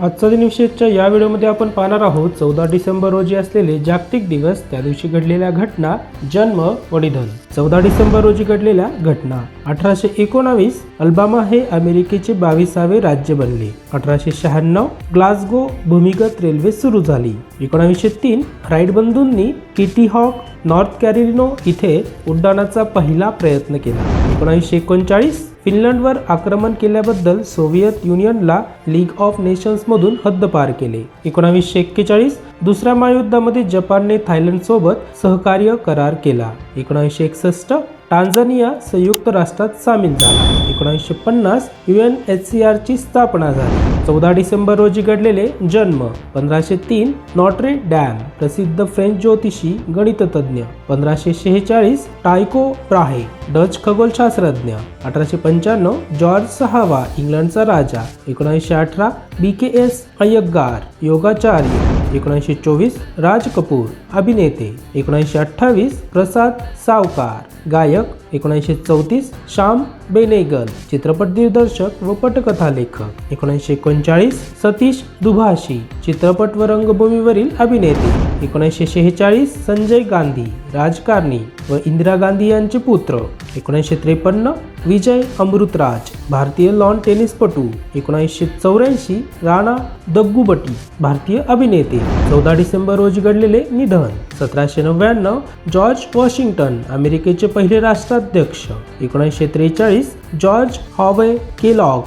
आजचा दिनविशेषच्या या व्हिडिओमध्ये आपण पाहणार आहोत चौदा डिसेंबर रोजी असलेले जागतिक दिवस त्या दिवशी घडलेल्या घटना जन्म व निधन. चौदा डिसेंबर रोजी घडलेल्या घटना. अठराशे एकोणावीस अल्बामा हे अमेरिकेचे बावीसावे राज्य बनले. अठराशे शहाण्णव ग्लासगो भूमिगत रेल्वे सुरू झाली. एकोणावीसशे तीन फ्राईड बंधूंनी किटी हॉक नॉर्थ कॅरिनो इथे उड्डाणाचा पहिला प्रयत्न केला. एकोणावीसशे एकोणचाळीस फिनलंडवर आक्रमण केल्याबद्दल सोव्हिएत युनियनला लीग ऑफ नेशन्समधून हद्दपार केले. एकोणावीसशे एक्केचाळीस दुसऱ्या महायुद्धामध्ये जपानने थायलंडसोबत सहकार्य करार केला. एकोणावीसशे एकसष्ट टांझानिया संयुक्त राष्ट्रात सामील झाला. एकोणीसशे पन्नास यू एन एच सी आरची स्थापना झाली. चौदा डिसेंबर रोजी घडलेले जन्म पंधराशे तीन नॉट्रे डॅम प्रसिद्ध फ्रेंच ज्योतिषी गणिततज्ञ पंधराशे शेहेचाळीस टायको प्राहे डच खगोलशास्त्रज्ञ. अठराशे पंच्याण्णव जॉर्ज सहावा इंग्लंडचा राजा. एकोणीसशे अठरा बी के एस अय्यगार योगाचार्य. एकोणीसशे चोवीस राज कपूर अभिनेते एकोणीसशे अठ्ठावीस प्रसाद सावकार गायक एकोणीसशे चौतीस श्याम बेनेगल चित्रपट दिग्दर्शक व पटकथा लेखक एकोणीसशे एकोणचाळीस सतीश दुभाषी चित्रपट व रंगभूमीवरील अभिनेते एकोणीसशे शेहेचाळीस संजय गांधी राजकारणी व इंदिरा गांधी यांचे पुत्र एकोणीसशे त्रेपन्न विजय अमृतराज. भारतीय लॉन टेनिसपटू एकोणीसशे चौऱ्याऐंशी राणा दग्गुबटी भारतीय अभिनेते चौदा डिसेंबर रोजी घडलेले निधन सतराशे नव्याण्णव जॉर्ज वॉशिंग्टन अमेरिकेचे पहिले राष्ट्राध्यक्ष एकोणीसशे त्रेचाळीस जॉर्ज हॉवे केलॉग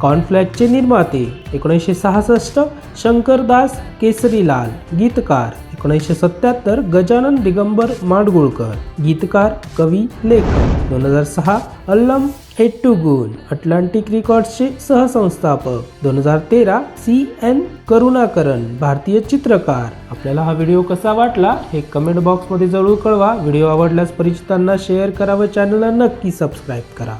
कॉर्नफ्लॅकचे निर्माते एकोणीसशे सहासष्ट शंकरदास केसरीलाल गीतकार एकोणीसशे सत्याहत्तर गजानन दिगंबर माडगुळकर गीतकार कवी लेखक दोन हजार सहा अल्लम एट्टुगुन अटलांटिक रेकॉर्ड्सचे सहसंस्थापक. दोन हजार तेरा सी एन करुणाकरन भारतीय चित्रकार. आपल्याला हा व्हिडिओ कसा वाटला हे कमेंट बॉक्समध्ये जरूर कळवा. व्हिडिओ आवडल्यास परिचितांना शेअर करा व चॅनलला नक्की सबस्क्राईब करा.